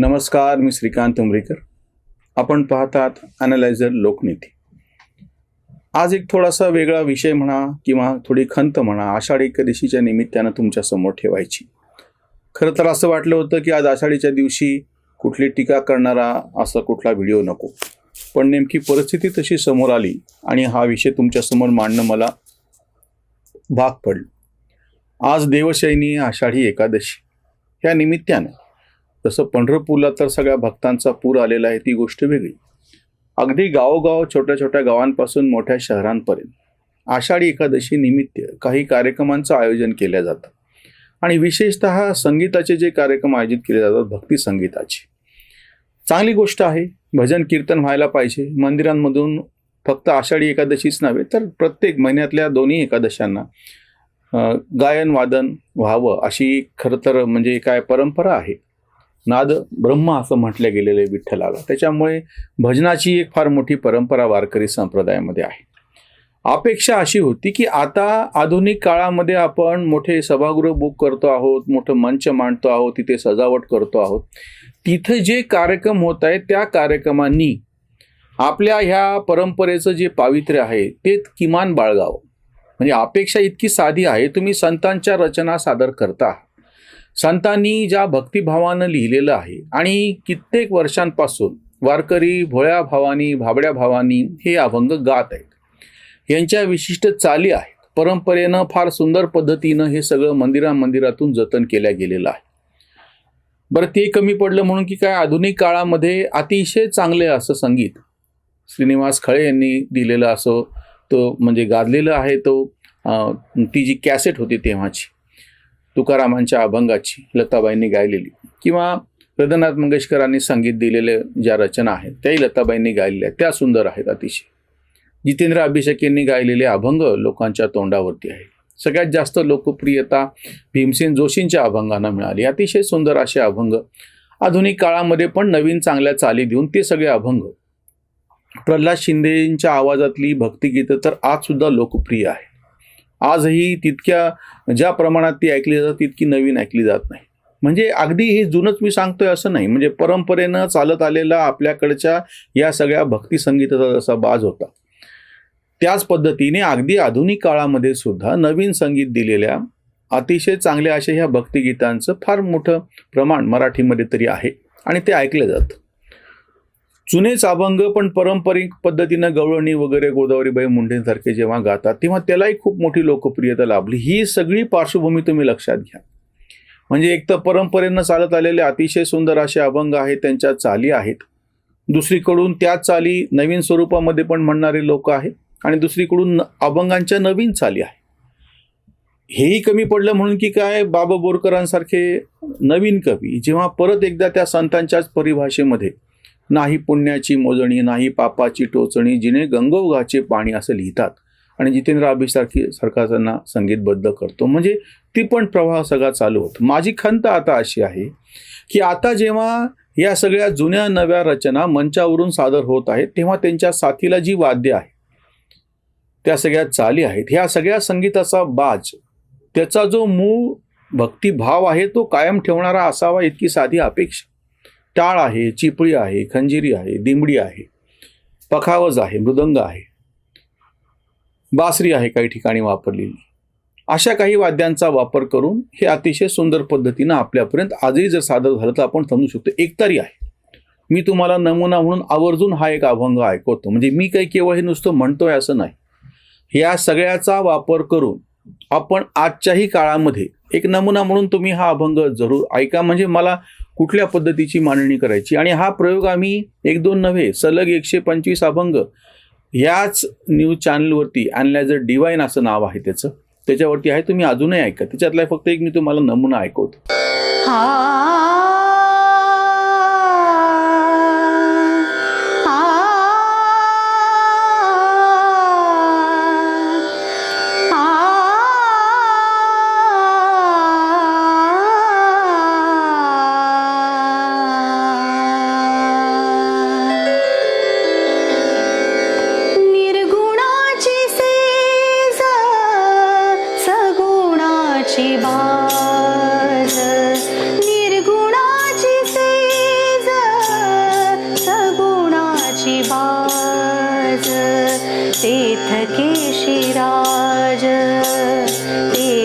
नमस्कार मी श्रीकांत उमरीकर. आपण पाहतात ॲनालायझर लोकनीती. आज एक थोडासा वेगळा विषय म्हणा किंवा थोडी खंत म्हणा आषाढी एकादशीच्या निमित्तानं तुमच्यासमोर ठेवायची. खरं तर असं वाटलं होतं की आज आषाढीच्या दिवशी कुठली टीका करणारा असा कुठला व्हिडिओ नको. पण नेमकी परिस्थिती तशी समोर आली आणि हा विषय तुमच्यासमोर मांडणं मला भाग पडलं. आज देवशैनी आषाढी एकादशी. ह्या निमित्तानं तसं पंढरपूरला तर सगळ्या भक्तांचा पूर आलेला आहे ती गोष्ट वेगळी. अगदी गावोगाव छोट्या छोट्या गावांपासून मोठ्या शहरांपर्यंत. आषाढी एकादशी निमित्त काही कार्यक्रमांचं आयोजन केलं जातं. आणि विशेषतः संगीताचे जे कार्यक्रम आयोजित केले जातात भक्ती संगीताचे. चांगली गोष्ट आहे भजन कीर्तन व्हायला पाहिजे. मंदिरांमधून फक्त आषाढी एकादशीच नव्हे तर प्रत्येक महिन्यातल्या दोन्ही एकादशांना गायन वादन व्हावं अशी खरं तर म्हणजे काय परंपरा आहे. नाद ब्रह्म असं म्हटलं गेलेलं आहे विठ्ठलाला. त्याच्यामुळे भजनाची एक फार मोठी परंपरा वारकरी संप्रदायामध्ये आहे. अपेक्षा अशी होती की आता आधुनिक काळामध्ये आपण मोठे सभागृह बुक करतो आहोत मोठं मंच मांडतो आहोत तिथे सजावट करतो आहोत. तिथे जे कार्यक्रम होत आहेत त्या कार्यक्रमांनी आपल्या ह्या परंपरेचं जे पावित्र्य आहे ते किमान बाळगावं. म्हणजे अपेक्षा इतकी साधी आहे तुम्ही संतांच्या रचना सादर करता. संतांनी ज्या भक्तिभावानं लिहिलेलं आहे आणि कित्येक वर्षांपासून वारकरी भोळ्या भावानी भाबड्या भावानी हे अभंग गात आहेत. यांच्या विशिष्ट चाली आहेत. परंपरेनं फार सुंदर पद्धतीनं हे सगळं मंदिरा मंदिरातून जतन केल्या गेलेलं आहे. बरं ते कमी पडलं म्हणून की काय आधुनिक काळामध्ये अतिशय चांगले असं संगीत श्रीनिवास खळे यांनी दिलेलं असं तो म्हणजे गाजलेलं आहे तो ती जी कॅसेट होती तेव्हाची. तुकारामांच्या अभंगाची लताबाईंनी गायलेली किंवा हृदयनाथ मंगेशकरांनी संगीत दिलेले ज्या रचना आहेत त्याही लताबाईंनी गायलेल्या आहेत. त्या सुंदर आहेत अतिशय. जितेंद्र अभिषेक यांनी गायलेले अभंग लोकांच्या तोंडावरती आहे सगळ्यात जास्त लोकप्रियता भीमसेन जोशींच्या अभंगांना मिळाली. अतिशय सुंदर असे अभंग आधुनिक काळामध्ये पण नवीन चांगल्या चाली देऊन ते सगळे अभंग प्रल्हाद शिंदेंच्या आवाजातली भक्तिगीतं तर आजसुद्धा लोकप्रिय आहे आजही तितक्या ज्या प्रमाणात ती ऐकली जातात तितकी नवीन ऐकली जात नाही. म्हणजे अगदी हे जुनंच मी सांगतोय असं नाही. म्हणजे परंपरेनं चालत आलेला आपल्याकडच्या या सगळ्या भक्ती संगीताचा जसा बाज होता. त्याच पद्धतीने अगदी आधुनिक काळामध्ये सुद्धा नवीन संगीत दिलेल्या अतिशय चांगल्या अशा ह्या भक्तिगीतांचं फार मोठं प्रमाण मराठीमध्ये तरी आहे आणि ते ऐकलं जातं. जुनेच अभंग पण पारंपरिक पद्धतीनं गवळणी वगैरे गोदावरीबाई मुंडेंसारखे जेव्हा गातात तेव्हा त्यालाही खूप मोठी लोकप्रियता लाभली. ही सगळी पार्श्वभूमी तुम्ही लक्षात घ्या. म्हणजे एक तर परंपरेनं चालत आलेले अतिशय सुंदर असे अभंग आहेत त्यांच्या चाली आहेत. दुसरीकडून त्या चाली नवीन स्वरूपामध्ये पण म्हणणारे लोक आहेत आणि दुसरीकडून अभंगांच्या नवीन चाली आहे हेही कमी पडलं म्हणून की काय बाबा बोरकरांसारखे नवीन कवी जेव्हा परत एकदा त्या संतांच्याच परिभाषेमध्ये नाही पुण्याची मोजणी नाही पापाची टोचणी जिने गंगोगाचे पाणी असं लिहितात. आणि जितेंद्र अभिसारखी सारखा त्यांना संगीतबद्ध करतो. म्हणजे ती पण प्रवाह सगळा चालू होतो. माझी खंत आता अशी आहे की आता जेव्हा या सगळ्या जुन्या नव्या रचना मंचावरून सादर होत आहेत तेव्हा त्यांच्या साथीला जी वाद्य आहे त्या सगळ्या चाली आहेत. ह्या सगळ्या संगीताचा बाज त्याचा जो मूळ भक्तिभाव आहे तो कायम ठेवणारा असावा इतकी साधी अपेक्षा. टाळ आहे चिपळी आहे खंजिरी आहे दिमडी आहे पखावज आहे मृदंग आहे. बासरी आहे काही ठिकाणी वापरलेली. अशा काही वाद्यांचा वापर करून हे अतिशय सुंदर पद्धतीनं आपल्यापर्यंत आजही जर सादर झालं तर आपण समजू शकतो एकतरी आहे. मी तुम्हाला नमुना म्हणून आवर्जून हा एक अभंग ऐकवतो. म्हणजे मी काही केवळ हे नुसतं म्हणतोय असं नाही. या सगळ्याचा वापर करून आपण आजच्याही काळामध्ये एक नमुना म्हणून तुम्ही हा अभंग जरूर ऐका. म्हणजे मला कुठल्या पद्धतीची मांडणी करायची? आणि हा प्रयोग आम्ही एक दोन नव्हे सलग एकशे पंचवीस अभंग याच न्यूज चॅनलवरती अॅनलायझर डिवाईन असं नाव आहे त्याचं. त्याच्यावरती आहे तुम्ही अजूनही ऐका. त्याच्यातला फक्त एक मी तुम्हाला नमुना ऐकवतो.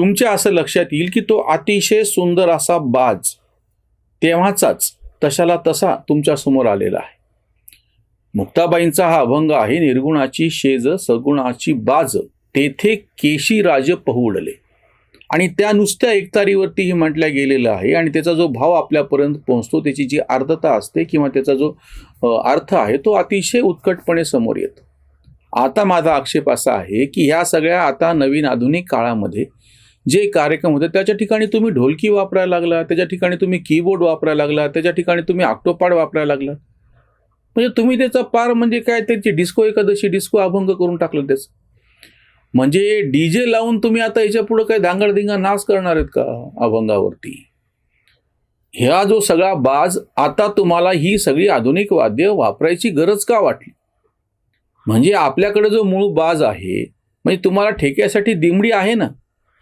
तुमच्या असं लक्षात येईल की तो अतिशय सुंदर असा बाज तेव्हाचाच तशाला तसा तुमच्यासमोर आलेला आहे. मुक्ताबाईंचा हा अभंग आहे निर्गुणाची शेज सगुणाची बाज. तेथे केशी राज पहुडले आणि त्या नुसत्या एकतारीवरतीही म्हटल्या गेलेलं आहे आणि त्याचा जो भाव आपल्यापर्यंत पोहोचतो त्याची जी आर्द्रता असते किंवा त्याचा जो अर्थ आहे तो अतिशय उत्कटपणे समोर येतो. आता माझा आक्षेप असा आहे की ह्या सगळ्या आता नवीन आधुनिक काळामध्ये जे कार्यक्रम होते त्याच्या ठिकाणी तुम्ही ढोलकी वापरायला लागला त्याच्या ठिकाणी तुम्ही कीबोर्ड वापरायला लागला त्याच्या ठिकाणी तुम्ही आक्टोपाड वापरायला लागला. म्हणजे तुम्ही त्याचा पार म्हणजे काय त्याची डिस्को एकादशी डिस्को अभंग करून टाकलं त्याचं. म्हणजे डीजे लावून तुम्ही आता याच्या पुढं काय धांगडधिंगा नाच करणार आहेत का अभंगावरती? ह्या जो सगळा बाज आता तुम्हाला ही सगळी आधुनिक वाद्य वापरायची गरज का वाटली? म्हणजे आपल्याकडे जो मूळ बाज आहे म्हणजे तुम्हाला ठेक्यासाठी दिमडी आहे ना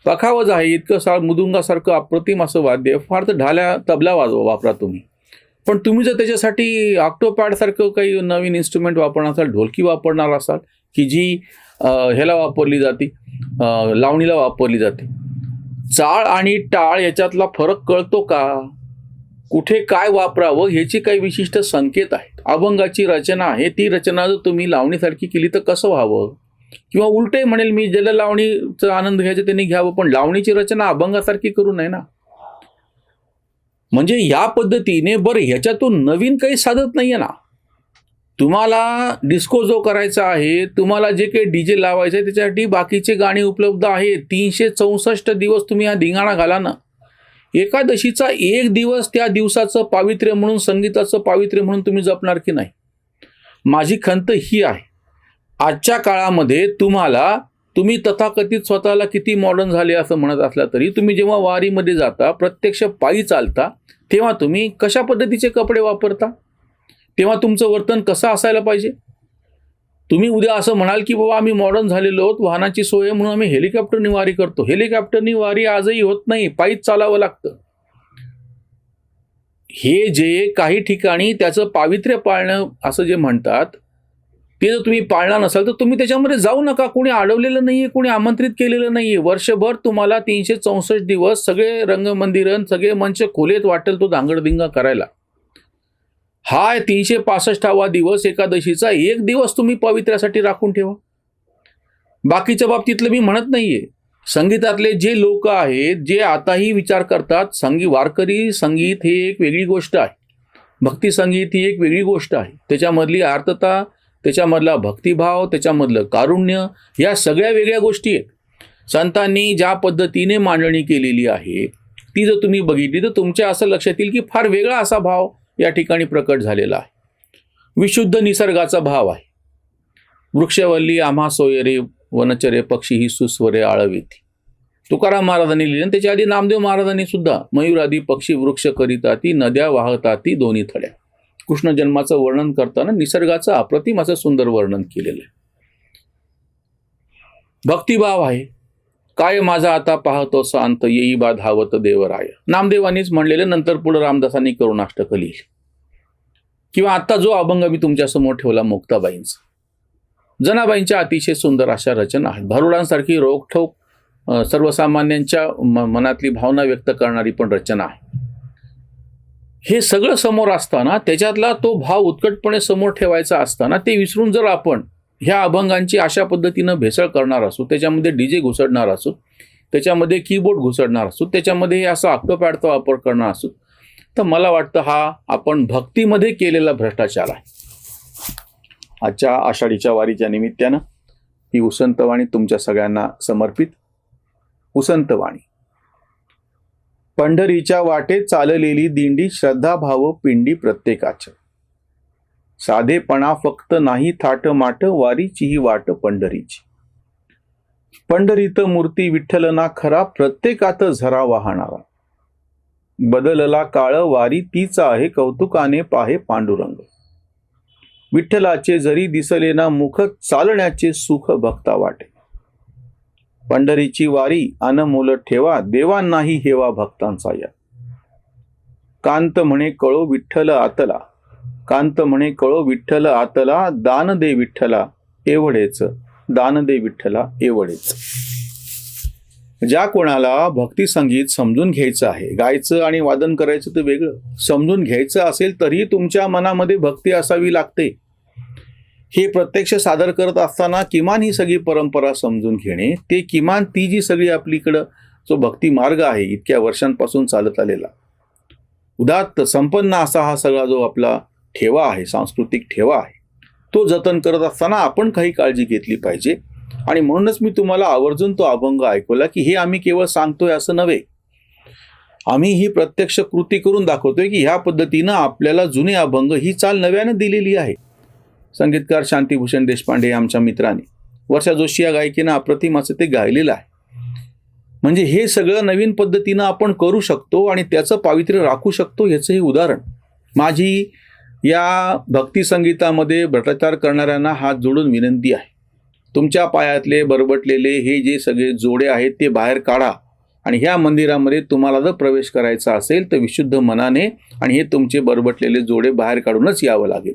पखावज आहे इतकं सा मुदुंगासारखं अप्रतिम असं वाद्य फार तर ढाल्या तबला वाजवा वापरा तुम्ही. पण तुम्ही जर त्याच्यासाठी ऑक्टोपॅडसारखं काही नवीन इन्स्ट्रुमेंट वापरणार असाल ढोलकी वापरणार असाल की जी ह्याला वापरली जाते लावणीला वापरली जाते. चाळ आणि टाळ याच्यातला फरक कळतो का? कुठे काय वापरावं ह्याची काही विशिष्ट संकेत आहेत. अभंगाची रचना आहे ती रचना जर तुम्ही लावणीसारखी केली तर कसं व्हावं? किंवा उलटे म्हणेल मी ज्याला लावणीचा आनंद घ्यायचा त्यांनी घ्यावं पण लावणीची रचना अभंगासारखी करू नये ना. म्हणजे या पद्धतीने बरं ह्याच्यातून नवीन काही साधत नाहीये ना. तुम्हाला डिस्को जो करायचा आहे तुम्हाला जे काही डी जे लावायचं आहे त्याच्यासाठी बाकीचे गाणी उपलब्ध आहे तीनशे चौसष्ट दिवस तुम्ही हा धिंगाणा घाला ना. एकादशीचा एक दिवस त्या दिवसाचं पावित्र्य म्हणून संगीताचं पावित्र्य म्हणून तुम्ही जपणार की नाही? माझी खंत ही आहे. आजच्या काळामध्ये तुम्हाला तुम्ही तथाकथित स्वतःला किती मॉडर्न झाले असं म्हणत असला तरी तुम्ही जेव्हा वारीमध्ये जाता प्रत्यक्ष पायी चालता तेव्हा तुम्ही कशा पद्धतीचे कपडे वापरता? तेव्हा तुमचं वर्तन कसं असायला पाहिजे? तुम्ही उद्या असं म्हणाल की बाबा आम्ही मॉडर्न झालेलो आहोत वाहनाची सोय आहे म्हणून आम्ही हेलिकॉप्टरनी वारी करतो. हेलिकॉप्टरनी वारी आजही होत नाही पायीच चालावं लागतं. हे जे काही ठिकाणी त्याचं पावित्र्य पाळणं असं जे म्हणतात ते जर तुम्ही पाळणार नसाल तर तुम्ही त्याच्यामध्ये जाऊ नका. कोणी अडवलेलं आहे कोणी आमंत्रित केलेलं नाही आहे वर्षभर तुम्हाला तीनशे चौसष्ट दिवस सगळे रंगमंदिरन सगळे मंच खोलेत वाटेल तो दांगडदिंगा करायला. हा तीनशे पासष्टावा दिवस एकादशीचा एक दिवस तुम्ही पवित्र्यासाठी राखून ठेवा. बाकीच्या बाबतीतलं मी म्हणत नाहीये. संगीतातले जे लोक आहेत जे आताही विचार करतात संगी वारकरी संगीत हे एक वेगळी गोष्ट आहे. भक्ती संगीत ही एक वेगळी गोष्ट आहे. त्याच्यामधली आर्तता त्याच्यामधला भक्तिभाव त्याच्यामधलं कारुण्य या सगळ्या वेगळ्या गोष्टी आहेत. संतांनी ज्या पद्धतीने मांडणी केलेली आहे ती जर तुम्ही बघितली तर तुमच्या असं लक्षात येईल की फार वेगळा असा भाव या ठिकाणी प्रकट झालेला आहे. विशुद्ध निसर्गाचा भाव आहे. वृक्षवल्ली आम्हा सोयरे वनचरे पक्षी ही सुस्वरे आळवीती. तुकाराम महाराजांनी लिहिले आणि त्याच्या आधी नामदेव महाराजांनी सुद्धा मयुरादी पक्षी वृक्ष करीताती नद्या वाहताती दोन्ही थड्या. कृष्ण जन्माचं वर्णन करताना निसर्गाचं अप्रतिम असं सुंदर वर्णन केलेलं आहे. भक्तिभाव आहे. काय माझा आता पाहतो शांत येई बा धावत देवराय. नामदेवानीच म्हणलेले नंतर पुढे रामदासांनी करुणाष्टक लिहिले किंवा आता जो अभंग मी तुमच्यासमोर ठेवला मुक्ताबाईंचा. जनाबाईंच्या अतिशय सुंदर अशा रचना आहेत. भारुडांसारखी रोखठोक सर्वसामान्यांच्या मनातली भावना व्यक्त करणारी पण रचना आहे. हे सगळं समोर असताना त्याच्यातला तो भाव उत्कटपणे समोर ठेवायचा असताना ते विसरून जर आपण ह्या अभंगांची अशा पद्धतीनं भेसळ करणार असू त्याच्यामध्ये डीजे घुसडणार असू त्याच्यामध्ये कीबोर्ड घुसडणार असू त्याच्यामध्ये असं आक्टोपॅडचा वापर करणार असू तर मला वाटतं हा आपण भक्तीमध्ये केलेला भ्रष्टाचार आहे. आजच्या आषाढीच्या वारीच्या निमित्तानं ही उसंतवाणी तुमच्या सगळ्यांना समर्पित. उसंतवाणी पंढरीच्या वाटेत चाललेली दिंडी श्रद्धाभाव पिंडी प्रत्येकाच्या साधेपणा फक्त नाही थाट माट वारीची ही वाट पंढरीची. पंढरीत मूर्ती विठ्ठलना खरा प्रत्येकात झरा वाहणारा. बदलला काळ वारी तीच आहे कौतुकाने पाहे पांडुरंग. विठ्ठलाचे जरी दिसले ना मुख चालण्याचे सुख भक्ता वाटे. पंढरीची वारी अनमोल ठेवा देवांनाही हेवा भक्तांचा या. कांत म्हणे कळो विठ्ठल आतला. कांत म्हणे कळो विठ्ठल आतला दान दे विठ्ठला एवढेच दान दे विठ्ठला एवढेच. ज्या कोणाला भक्ती संगीत समजून घ्यायचं आहे गायचं आणि वादन करायचं तर वेगळं. समजून घ्यायचं असेल तरी तुमच्या मनामध्ये भक्ती असावी लागते. हे प्रत्यक्ष सादर करत असताना किमान ही सगळी परंपरा समजून घेणे ते किमान ती जी सगळी आपलीकडं जो भक्ती मार्ग आहे इतक्या वर्षांपासून चालत आलेला. उदात्त संपन्न असा हा सगळा जो आपला ठेवा आहे सांस्कृतिक ठेवा आहे तो जतन करत असताना आपण काही काळजी घेतली पाहिजे. आणि म्हणूनच मी तुम्हाला आवर्जून तो अभंग ऐकवला की हे आम्ही केवळ सांगतोय असं नव्हे. आम्ही ही प्रत्यक्ष कृती करून दाखवतोय की ह्या पद्धतीनं आपल्याला जुने अभंग ही चाल नव्यानं दिलेली आहे. संगीतकार शांतीभूषण देशपांडे आमच्या मित्राने. वर्षा जोशी या गायिकेनं अप्रतिम असं ते गायलेलं आहे. म्हणजे हे सगळं नवीन पद्धतीनं आपण करू शकतो आणि त्याचं पावित्र्य राखू शकतो याचं हे उदाहरण. माझी या भक्ती संगीतामध्ये भ्रष्टाचार करणाऱ्यांना हात जोडून विनंती आहे. तुमच्या पायातले बरबटलेले हे जे सगळे जोडे आहेत ते बाहेर काढा आणि ह्या मंदिरामध्ये तुम्हाला जर प्रवेश करायचा असेल तर विशुद्ध मनाने आणि हे तुमचे बरबटलेले जोडे बाहेर काढूनच यावं लागेल.